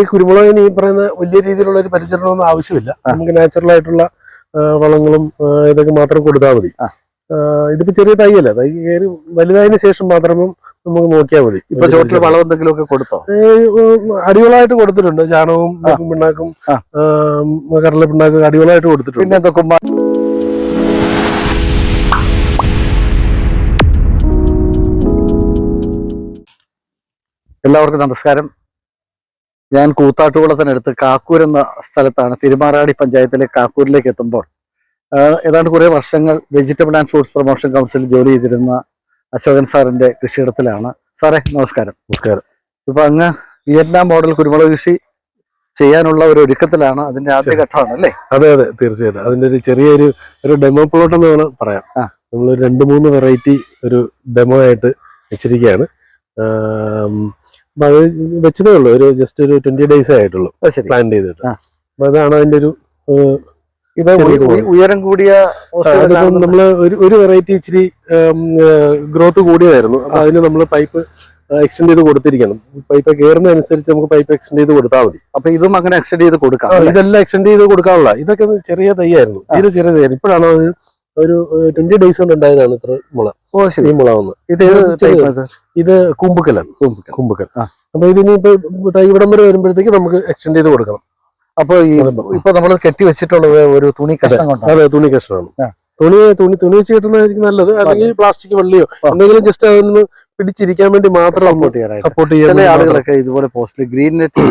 ഈ കുരുമുളകിന് ഈ പറയുന്ന വലിയ രീതിയിലുള്ള ഒരു പരിചരണമൊന്നും ആവശ്യമില്ല. നമുക്ക് നാച്ചുറൽ ആയിട്ടുള്ള വളങ്ങളും ഇതൊക്കെ മാത്രം കൊടുത്താൽ മതി. ഇതിപ്പോ ചെറിയ തൈയല്ല. തൈ കയറി വലുതായതിനു ശേഷം മാത്രമേ നമുക്ക് നോക്കിയാൽ മതി. ഇപ്പൊ ചോട്ടിൽ വളം എന്തെങ്കിലും ഒക്കെ കൊടുത്തോ? അടിവളമായിട്ട് കൊടുത്തിട്ടുണ്ട്. ചാണകവും. പിണ്ണാക്കും. കടല പിണ്ണാക്കും അടിവളമായിട്ട് കൊടുത്തിട്ടുണ്ട്. പിന്നെ എന്തൊക്കെ എല്ലാവർക്കും നമസ്കാരം. ഞാൻ കൂത്താട്ടുകുളത്തിനടുത്ത് കാക്കൂർ എന്ന സ്ഥലത്താണ് തിരുമാറാടി പഞ്ചായത്തിലെ കാക്കൂരിലേക്ക് എത്തുമ്പോൾ. ഏതാണ്ട് കുറെ വർഷങ്ങൾ വെജിറ്റബിൾ ആൻഡ് ഫ്രൂട്ട്സ് പ്രൊമോഷൻ കൗൺസിലിൽ ജോലി ചെയ്തിരുന്ന അശോകൻ സാറിന്റെ കൃഷിയിടത്തിലാണ്. സാറേ നമസ്കാരം. നമസ്കാരം. ഇപ്പൊ അങ്ങ് വിയറ്റ്നാം മോഡൽ കുരുമുളക് കൃഷി ചെയ്യാനുള്ള ഒരു ഒരുക്കത്തിലാണ് അതിന്റെ ആദ്യ ശരി. ഘട്ടമാണ് അല്ലേ അതെ അതെ തീർച്ചയായിട്ടും. അതിന്റെ ഒരു ചെറിയൊരു ഒരു ഡെമോ പ്ലോട്ട് എന്ന് വേണം പറയാം. നമ്മൾ രണ്ട് മൂന്ന് വെറൈറ്റി ഒരു ഡെമോ ആയിട്ട് വെച്ചിരിക്കുകയാണ്. വെച്ചതേ ഉള്ളൂ. ഒരു ജസ്റ്റ് ഒരു ട്വന്റി ഡേയ്സ് ആയിട്ടുള്ളൂ പ്ലാൻ ചെയ്തിട്ട്. അപ്പൊ അതാണ് അതിന്റെ ഒരു ഇത് ഉയരം കൂടിയ നമ്മൾ ഒരു ഒരു വെറൈറ്റി ഇച്ചിരി ഗ്രോത്ത് കൂടിയതായിരുന്നു. അപ്പൊ അതിന് നമ്മൾ പൈപ്പ് എക്സ്റ്റെൻഡ് ചെയ്ത് കൊടുത്തിരിക്കണം. പൈപ്പ് കയറുന്നതനുസരിച്ച് നമുക്ക് പൈപ്പ് എക്സ്റ്റെൻഡ് ചെയ്ത് കൊടുത്താൽ മതി. അപ്പൊ ഇതും അങ്ങനെ എക്സ്റ്റെൻഡ് ചെയ്ത് കൊടുക്കാം ഇതെല്ലാം എക്സ്റ്റെൻഡ് ചെയ്ത് കൊടുക്കാനുള്ള. ഇതൊക്കെ ചെറിയ തൈയായിരുന്നു. തീരെ ചെറിയ തൈയായിരുന്നു. ഇപ്പോഴാണ് അത് ഒരു ട്വന്റി ഡേയ്സ് കൊണ്ട് ഉണ്ടായതാണ് ഇത്ര മുള. ഓ ശരി. ഈ മുള വന്ന് ഇത് ഇത് കുമ്പുക്കലാണ് കുമ്പുക്കൽ. അപ്പൊ ഇതിനിപ്പോ തൈ ഇവിടം വരെ വരുമ്പോഴത്തേക്ക് നമുക്ക് എക്സ്റ്റെൻഡ് ചെയ്ത് കൊടുക്കണം. അപ്പൊ. ഇപ്പൊ നമ്മൾ കെട്ടി വെച്ചിട്ടുള്ളത് ഒരു തുണി കഷ്ണം അതെ തുണി കഷ്ണമാണ്. തുണി തുണി തുണി വെച്ച് കിട്ടുന്നതായിരിക്കും നല്ലത്. അല്ലെങ്കിൽ പ്ലാസ്റ്റിക് വള്ളിയോ. എന്തെങ്കിലും ജസ്റ്റ് അതൊന്ന് പിടിച്ചിരിക്കാൻ വേണ്ടി മാത്രം സപ്പോർട്ട് ചെയ്യാൻ ആളുകളൊക്കെ ഇതുപോലെ പോസ്റ്റ് ഗ്രീൻ നെറ്റ്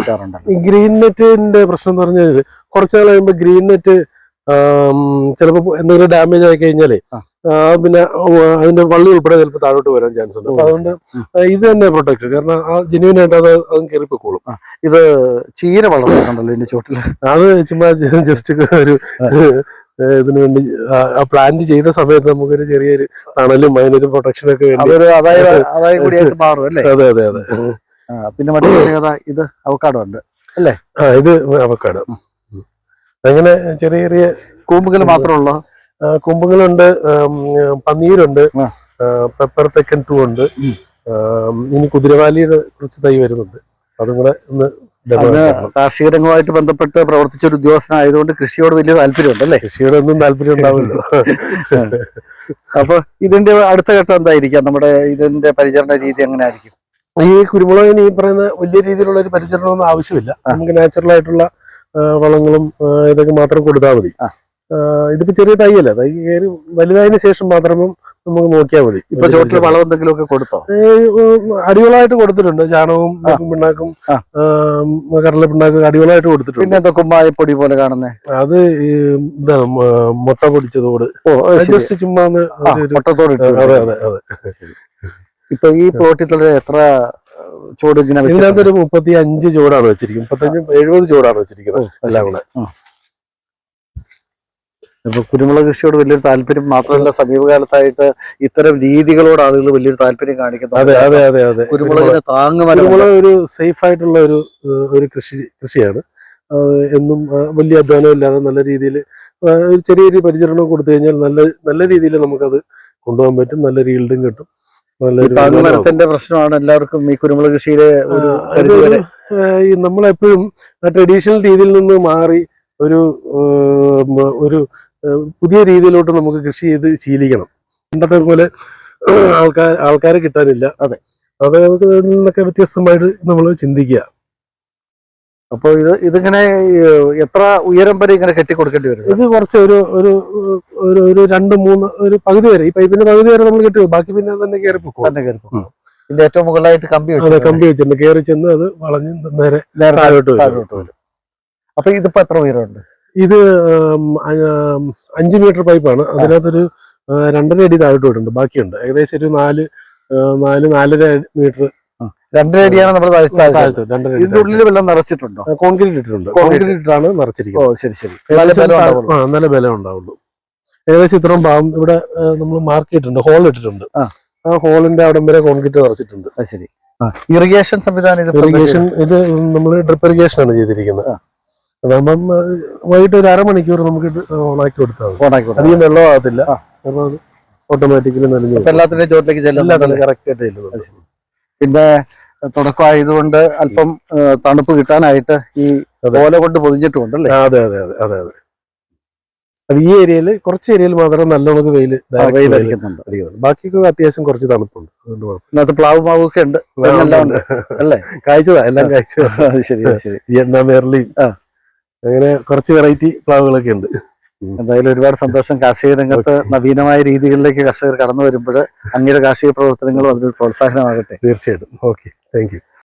ഗ്രീൻ നെറ്റിന്റെ പ്രശ്നം എന്ന് പറഞ്ഞാൽ കുറച്ച് നാൾ കഴിയുമ്പോൾ ഗ്രീൻ നെറ്റ് ചിലപ്പോൾ എന്തെങ്കിലും ഡാമേജ് ആയി കഴിഞ്ഞാലേ പിന്നെ അതിന്റെ വള്ളി ഉൾപ്പെടെ ചിലപ്പോൾ താഴോട്ട് വരാൻ ചാൻസ് ഉണ്ട്. അപ്പൊ അതുകൊണ്ട് ഇത് തന്നെ പ്രൊട്ടക്ട് കാരണം ആ ജെന്യൂൻ ആയിട്ട് അത് അതും കയറിപ്പോക്കോളും ഇത് ചീര വളർന്നിട്ടുണ്ടല്ലോ ഇതിന്റെ ചോട്ടിൽ അത് ചുമ്മാ ജസ്റ്റ് ഒരു ഇതിനു വേണ്ടി ആ പ്ലാന്റ് ചെയ്ത സമയത്ത് നമുക്കൊരു ചെറിയൊരു തണലും അതിനൊരു പ്രൊട്ടക്ഷൻ ഒക്കെ വേണ്ടി അതെ അതെ അതെ പിന്നെ മറ്റൊരു ഇത് അവക്കാടോ അല്ലേ? ആ ഇത് അവക്കാട്. അങ്ങനെ ചെറിയ ചെറിയ കൂമ്പുകൾ മാത്രമുള്ള? കൂമ്പുകളുണ്ട് പന്നീരുണ്ട് പെപ്പർ തെക്കൻ ടു ഉണ്ട്. ഇനി കുതിരവാലിയുടെ കുറച്ച് തൈ വരുന്നുണ്ട്. അതും കൂടെ ഒന്ന് കാർഷിക രംഗവുമായിട്ട് ബന്ധപ്പെട്ട് പ്രവർത്തിച്ച ഒരു ഉദ്യോഗസ്ഥനായതുകൊണ്ട് കൃഷിയോട് വലിയ താല്പര്യമുണ്ട് അല്ലേ? കൃഷിയോട് ഒന്നും താല്പര്യം ഉണ്ടാവില്ലോ. അപ്പൊ ഇതിന്റെ അടുത്ത ഘട്ടം എന്തായിരിക്കാം? നമ്മുടെ ഇതിന്റെ പരിചരണ രീതി എങ്ങനെ ആയിരിക്കും ഈ കുരുമുളകിന് ഈ പറയുന്ന വലിയ രീതിയിലുള്ള ഒരു പരിചരണമൊന്നും ആവശ്യമില്ല. നമുക്ക് നാച്ചുറൽ ആയിട്ടുള്ള വളങ്ങളും ഇതൊക്കെ മാത്രം കൊടുത്താൽ മതി. ഇതിപ്പോ ചെറിയ തൈയല്ല? തൈ കയറി വലുതായതിന് ശേഷം മാത്രമേ നമുക്ക് നോക്കിയാൽ മതി. ഇപ്പൊ ചോട്ടിൽ വളം എന്തെങ്കിലും ഒക്കെ കൊടുത്തോ? ഏ, കൊടുത്തിട്ടുണ്ട്. ചാണകവും. പിണ്ണാക്കും കടല പിണ്ണാക്കും അടിവളമായിട്ട് കൊടുത്തിട്ടുണ്ട്. പിന്നെ കുമ്മായപ്പൊടി പോലെ കാണുന്നേ? അത് ഈ ഇതാണ് മുട്ട പൊടിച്ചതോട്. ജസ്റ്റ് ചുമ്മാ ഒന്ന് ആ, ഒരു- ഒരു- മുട്ടത്തോട് അതെ അതെ അതെ. ഇപ്പൊ ഈ പ്ലോട്ടിൽ എത്ര ഇങ്ങനെ ഇതിനകത്ത്? ഒരു മുപ്പത്തി അഞ്ച് ചൂടാണ് വെച്ചിരിക്കുന്നത്. മുപ്പത്തഞ്ച് എഴുപത് ചൂടാണ് വെച്ചിരിക്കുന്നത്. അത് എല്ലാം കൂടെ. ഇപ്പൊ കുരുമുളക് കൃഷിയോട് വലിയൊരു താല്പര്യം മാത്രമല്ല സമീപകാലത്തായിട്ട് ഇത്തരം രീതികളോട് ആളുകൾ വലിയൊരു താല്പര്യം അതെ അതെ അതെ അതെ. കുരുമുളകിന് കുരുമുളക് ഒരു സേഫ് ആയിട്ടുള്ള ഒരു ഒരു കൃഷി കൃഷിയാണ്. എന്നും വലിയ അധ്വാനം ഇല്ലാതെ നല്ല രീതിയിൽ ഒരു ചെറിയൊരു പരിചരണം കൊടുത്തു കഴിഞ്ഞാൽ നല്ല നല്ല രീതിയിൽ നമുക്കത് കൊണ്ടുപോകാൻ പറ്റും. നല്ല ഈൽഡും കിട്ടും. നല്ലൊരു പ്രശ്നമാണ് എല്ലാവർക്കും ഈ കുരുമുളക് കൃഷിയിലെ ഒരു ആ, ഈ നമ്മളെപ്പോഴും ട്രഡീഷണൽ രീതിയിൽ നിന്ന് മാറി ഒരു ഒരു പുതിയ രീതിയിലോട്ട് നമുക്ക് കൃഷി ചെയ്ത് ശീലിക്കണം. പണ്ടത്തെ പോലെ ആൾക്കാർ ആൾക്കാരെ കിട്ടാനില്ല. അതെ. അത് നമുക്ക് ഇതിൽ നിന്നൊക്കെ വ്യത്യസ്തമായിട്ട് നമ്മൾ ചിന്തിക്കുക. അപ്പൊ ഇത് ഇതിങ്ങനെ എത്ര ഉയരം വരെ ഇങ്ങനെ കെട്ടി കെട്ടിക്കൊടുക്കേണ്ടി വരും? ഇത് കുറച്ച് ഒരു ഒരു ഒരു ഒരു രണ്ട് മൂന്ന് ഒരു പകുതി വരെ. ഈ പൈപ്പിന്റെ പകുതി വരെ നമ്മൾ കെട്ടി ബാക്കി പിന്നെ തന്നെ കയറി പോകും തന്നെ കയറി പോകും. ഇതിന്റെ ഏറ്റവും മുകളിലായിട്ട് കമ്പി അതെ കമ്പി വെച്ചിട്ടുണ്ട് കയറി ചെന്ന് അത് വളഞ്ഞ് നേരെ താഴോട്ട് വരും. താഴോട്ട് വരും. അപ്പൊ ഇതിപ്പോ എത്ര ഉയരമുണ്ട്? ഇത് അഞ്ച് മീറ്റർ പൈപ്പാണ്. അതിനകത്തൊരു രണ്ടര അടി താഴോട്ട് വരുന്നുണ്ട് ബാക്കിയുണ്ട്. ഏകദേശം ഒരു നാല് നാല് നാലര മീറ്റർ രണ്ടര അടിയാണ് നമ്മൾ ഇതിന്റെ ഉള്ളിൽ വെള്ളം നിറച്ചിട്ടുണ്ടോ? കോൺക്രീറ്റ് ഇട്ടിട്ടുണ്ട്. കോൺക്രീറ്റ് ഇട്ടാണ് ഓ നിറച്ചിരിക്കുന്നത് ശരി ശരി. നല്ല ബലം ഉണ്ടാവുള്ളൂ. ഏകദേശം ഇത്രയും ഭാഗം ഇവിടെ നമ്മൾ മാർക്ക് ചെയ്തിട്ടുണ്ട്. ഹോൾ ഇട്ടിട്ടുണ്ട്. ആ. ഹോളിന്റെ അവിടം വരെ കോൺക്രീറ്റ് നിറച്ചിട്ടുണ്ട്. ശരി. ഇറിഗേഷൻ സംവിധാനം ഇത് ഇറിഗേഷൻ ഇത് നമ്മൾ ഡ്രിപ്പ് ഇറിഗേഷൻ ആണ് ചെയ്തിരിക്കുന്നത്. അതാകുമ്പം വൈകിട്ട് ഒരു അരമണിക്കൂർ നമുക്ക് ഓണാക്കി കൊടുത്താൽ ഓണാക്കി അധികം വെള്ളമാകത്തില്ല ആകത്തില്ല. അപ്പൊ അത് ഓട്ടോമാറ്റിക്കലി നനഞ്ഞു എല്ലാത്തിന്റെ ചോട്ടിലേക്ക് ചെല്ലുന്നത് കറക്റ്റ് ആയിട്ട് പിന്നെ തുടക്കമായതുകൊണ്ട് അല്പം തണുപ്പ് കിട്ടാനായിട്ട് ഈ. ഓല കൊണ്ട് പൊതിഞ്ഞിട്ടുണ്ട് അല്ലേ അതെ അതെ അതെ അതെ അതെ. അത് ഈ ഏരിയയിൽ കുറച്ച് ഏരിയയിൽ മാത്രം നല്ല നമുക്ക് വെയിൽ അടിക്കുന്നുണ്ട്. ബാക്കിയൊക്കെ അത്യാവശ്യം കുറച്ച് തണുപ്പുണ്ട്. അതുകൊണ്ട് പ്ലാവ് മാവൊക്കെ ഉണ്ട്. ഉണ്ട്. അല്ലേ? കായ്ച്ചതാ എല്ലാം അത് ശരി ശരി. വിയറ്റ്നാം എയർലിയും ആ. അങ്ങനെ കുറച്ച് വെറൈറ്റി പ്ലാവുകളൊക്കെ ഉണ്ട്. എന്തായാലും ഒരുപാട് സന്തോഷം. കാർഷിക രംഗത്ത് നവീനമായ രീതികളിലേക്ക് കർഷകർ കടന്നു വരുമ്പോൾ അങ്ങയുടെ കാർഷിക പ്രവർത്തനങ്ങളും അതിനൊരു പ്രോത്സാഹനമാകട്ടെ. തീർച്ചയായിട്ടും. ഓക്കെ. Thank you.